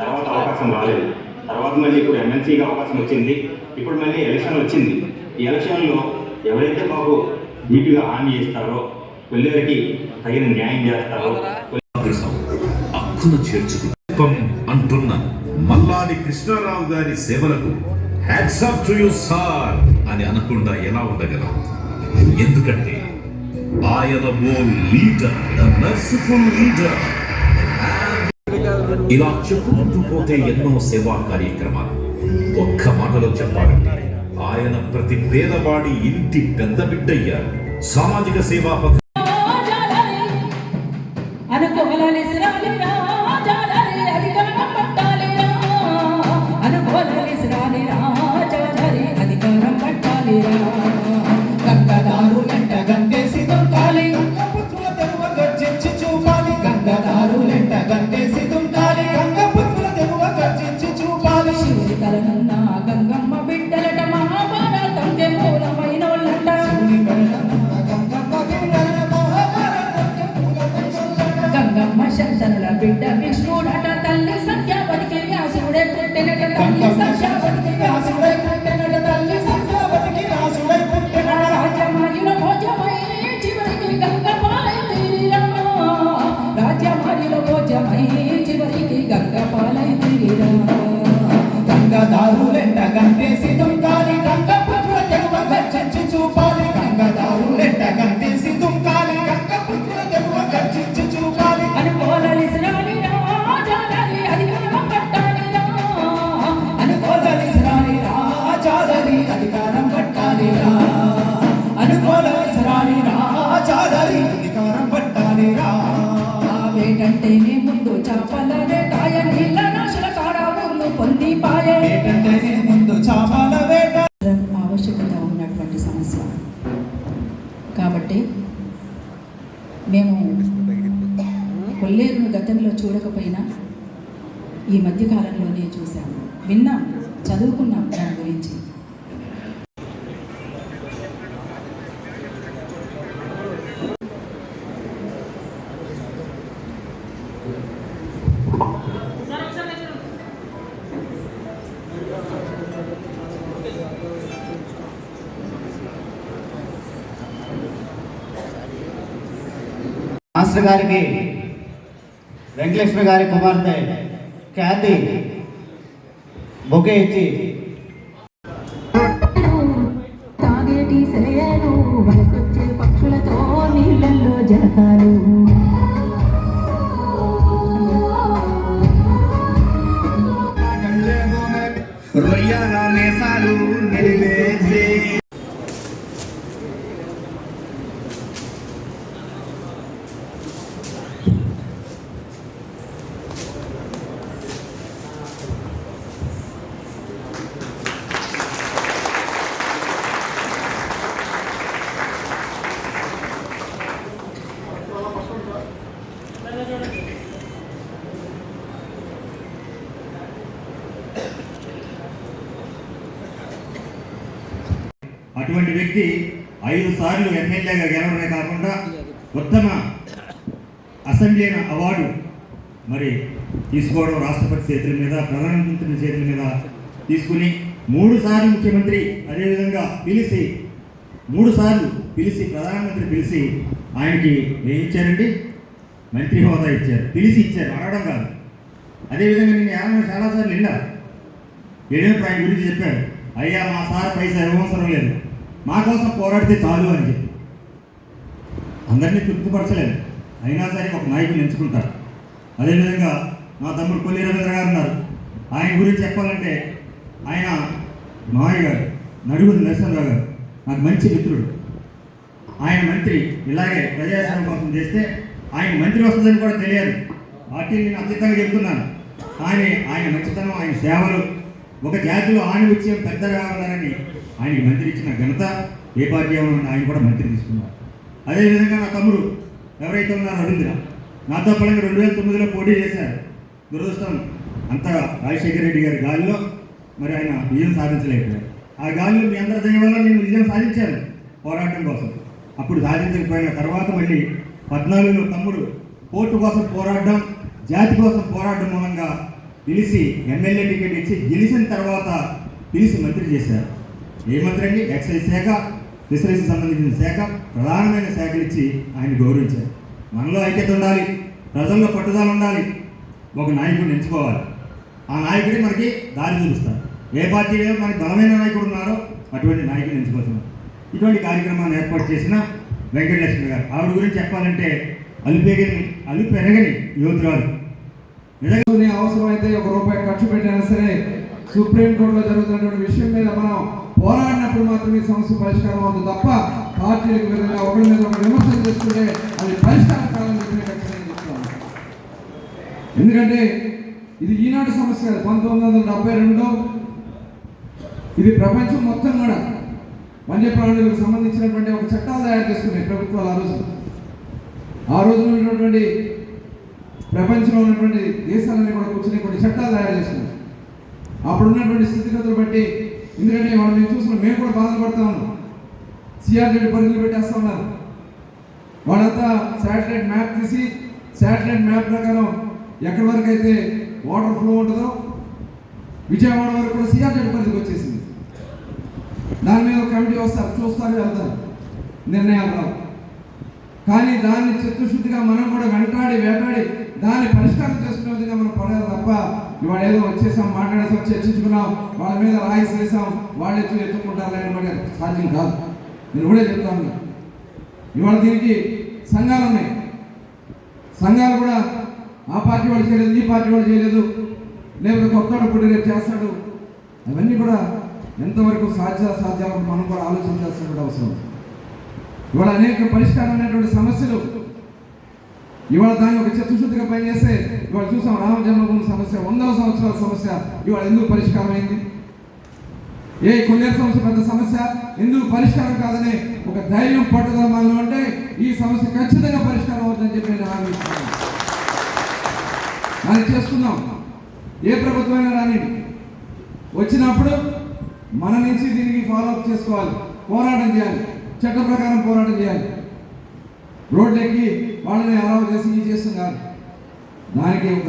తర్వాత అవకాశం రాలేదు. తర్వాత మళ్ళీ ఇప్పుడు ఎమ్మెల్సీగా అవకాశం వచ్చింది. ఇప్పుడు మళ్ళీ ఎలక్షన్ వచ్చింది. ఈ ఎలక్షన్లో ఎవరైతే మాకు నీటుగా హామీ ఇస్తారో పిల్లలకి తగిన న్యాయం చేస్తారో హక్కును చేర్చుకుని అంటున్న మల్లాది కృష్ణారావు గారి సేవలకు hats off to you sir అని అనకుండా ఎలా ఉండగలం? ఎందుకంటే ఆయన ఓ లీడర్ ద మర్సిఫుల్ లీడర్ ఇలా చెప్పుకుంటూ పోతే ఎన్నో సేవా కార్యక్రమాలు. ఒక్క మాటలో చెప్పాలంటే ఆయన ప్రతి పేదవాడి ఇంటి పెద్ద బిడ్డయ్యారు. సామాజిక సేవా ആവേശം ഒരു കലങ്ങുന്ന కాబట్టి మేము కొల్లేరును గతంలో చూడకపోయినా ఈ మధ్యకాలంలోనే చూసాము విన్నాం చదువుకున్నాం దాని గురించి మాస్టర్ గారికి వెంకటలక్ష్మి గారి కుమార్తె ఖ్యాతి బొకే ఇచ్చి. తాగేటి సెలయేరు పక్షులతో నీళ్ళల్లో జలకాలు అటువంటి వ్యక్తి ఐదు సార్లు ఎమ్మెల్యేగా గెలవడమే కాకుండా ఉత్తమ అసెంబ్లీ అవార్డు మరి తీసుకోవడం రాష్ట్రపతి చేతుల మీద ప్రధానమంత్రి చేతుల మీద తీసుకుని మూడు సార్లు ముఖ్యమంత్రి అదేవిధంగా పిలిచి మూడు సార్లు పిలిచి ప్రధానమంత్రి పిలిచి ఆయనకి ఏం ఇచ్చారండి? మంత్రి హోదా ఇచ్చారు. పిలిచి ఇచ్చారు. అడగడం కాదు. అదేవిధంగా నేను ఏమైనా చాలాసార్లు వెళ్ళా వెళ్ళినప్పుడు ఆయన గురించి చెప్పారు? అయ్యా మా సార్ పైసా ఇవ్వవసరం లేదు. మా కోసం పోరాడితే చాలు అని చెప్పి. అందరినీ తృప్తిపరచలేదు. అయినా సరే ఒక నాయకుని ఎంచుకుంటారు. అదేవిధంగా మా తమ్ముడు కొల్లి రవీంద్ర గారు ఉన్నారు. ఆయన గురించి చెప్పాలంటే ఆయన మావయ్య గారు నడుగురు నరసింహరావు గారు నాకు మంచి మిత్రుడు. ఆయన మంత్రి ఇలాగే ప్రజాసేవ కోసం చేస్తే ఆయన మంత్రి వస్తుందని కూడా తెలియదు. పార్టీని నేను అద్భుతంగా చెప్తున్నాను. కానీ ఆయన మంచితనం ఆయన సేవలు ఒక జాతిలో ఆణిముత్యం పెద్ద ఉండాలని ఆయన మంత్రి ఇచ్చిన ఘనత ఏ పార్టీ ఆయన కూడా మంత్రి తీసుకున్నారు. అదేవిధంగా నా తమ్ముడు ఎవరైతే ఉన్నారో రవీంద్ర నాతో పడంగా రెండు వేల తొమ్మిదిలో పోటీ చేశారు. దురదృష్టం అంతా రాజశేఖర రెడ్డి గారి గాలిలో మరి ఆయన విజయం సాధించలేకపోయారు. ఆ గాలిలో మీ అందరి దయ వల్ల నేను విజయం సాధించాను పోరాటం కోసం. అప్పుడు సాధించకపోయిన తర్వాత మళ్ళీ పద్నాలుగులో తమ్ముడు కోర్టు కోసం పోరాడడం జాతి కోసం పోరాటం మూలంగా పిలిచి ఎమ్మెల్యే టికెట్ ఇచ్చి గెలిచిన తర్వాత పిలిచి మంత్రి చేశారు. ఏ మంత్రి అండి? ఎక్సైజ్ శాఖ ఫిషరీస్ సంబంధించిన శాఖ ప్రధానమైన శాఖలు ఇచ్చి ఆయన గౌరవించారు. మనలో ఐక్యత ఉండాలి ప్రజల్లో పట్టుదల ఉండాలి ఒక నాయకుడిని ఎంచుకోవాలి. ఆ నాయకుడి మనకి దారి చూపిస్తారు ఏ పార్టీలో మనకి బలమైన నాయకుడు ఉన్నారో అటువంటి నాయకుడిని ఎంచుకోవచ్చు. ఇటువంటి కార్యక్రమాన్ని ఏర్పాటు చేసిన వెంకటలక్ష్మి గారు. ఆవిడ గురించి చెప్పాలంటే అలుపెగని అలుపెరగని యువతురాలు. నిజంగా నీ అవసరమైతే ఒక రూపాయి ఖర్చు పెట్టినా సరే సుప్రీంకోర్టులో జరుగుతున్నటువంటి విషయం మీద మనం పోరాడినప్పుడు మాత్రమే సమస్య పరిష్కారం అవుతుంది తప్ప పార్టీలకు విధంగా ఒకరి మీద ఒకరు విమర్శలు చేసుకుంటే అది పరిష్కారం కాదని చెప్పి ఎందుకంటే ఇది ఈనాటి సమస్య కాదు. పంతొమ్మిది వందల డెబ్బై రెండులో ఇది ప్రపంచం మొత్తం కూడా వన్యప్రాణులకు సంబంధించినటువంటి ఒక చట్టాలు తయారు చేసుకున్నాయి ప్రభుత్వాలు ఆ రోజు ఆ రోజున ఉన్నటువంటి ప్రపంచంలో ఉన్నటువంటి దేశాలన్నీ కూడా కూర్చొని కొన్ని చట్టాలు తయారు చేస్తున్నారు అప్పుడు ఉన్నటువంటి స్థితిగతులు బట్టి ఎందుకంటే వాళ్ళు మేము చూసిన మేము కూడా బాధపడతా ఉన్నాం. సిఆర్జెడ్ పరిధిలో పెట్టేస్తా ఉన్నారు. వాళ్ళంతా శాటిలైట్ మ్యాప్ తీసి శాటిలైట్ మ్యాప్ ప్రకారం ఎక్కడి వరకు అయితే వాటర్ ఫ్లో ఉంటుందో విజయవాడ వరకు కూడా సిఆర్జెడ్ పరిధికి వచ్చేసింది. దాని మీద కమిటీ వస్తారు చూస్తారు వెళ్తారు. నిర్ణయాలు రావు. కానీ దాన్ని చిత్తశుద్ధిగా మనం కూడా వెంటాడి వేటాడి దాన్ని పరిష్కారం చేసుకునే విధంగా మనం పడాలి తప్ప ఇవాళ ఏదో వచ్చేసాం మాట్లాడేసాం చర్చించుకున్నాం వాళ్ళ మీద రాయిస్ వేసాం వాళ్ళు ఎత్తు ఎత్తుకుంటారు అని సాధ్యం కాదు. నేను కూడా చెప్తాను. ఇవాళ దీనికి సంఘాలు ఉన్నాయి. సంఘాలు కూడా ఆ పార్టీ వాళ్ళు చేయలేదు ఈ పార్టీ వాళ్ళు చేయలేదు లేకపోతే కొత్త పుట్టి రేపు చేస్తాడు. అవన్నీ కూడా ఎంతవరకు సాధ్య సాధ్యాలు మనం కూడా ఆలోచించాల్సినటువంటి అవసరం. ఇవాళ అనేక పరిష్కారమైనటువంటి సమస్యలు ఇవాళ దాన్ని ఒక చతుశుద్ధిగా పనిచేస్తే ఇవాళ చూసాం రామ జన్మభూమి సమస్య వందల సంవత్సరాల సమస్య. ఇవాళ ఎందుకు పరిష్కారం అయింది? ఏ కొన్ని సమస్య పెద్ద సమస్య. ఎందుకు పరిష్కారం కాదని ఒక ధైర్యం పట్టుదల మనలో ఉంటే ఈ సమస్య ఖచ్చితంగా పరిష్కారం అవుతుందని చెప్పి నేను ఆలోచిస్తున్నాను. ఇస్తున్నాను చేసుకుందాం. ఏ ప్రభుత్వమైనా రాని వచ్చినప్పుడు మన నుంచి దీనికి ఫాలో అప్ చేసుకోవాలి. పోరాటం చేయాలి. చట్ట ప్రకారం పోరాటం చేయాలి. రోడ్లెక్కి ఎక్కి వాళ్ళని ఎవరో చేసి చేస్తున్నారు. దానికి ఒక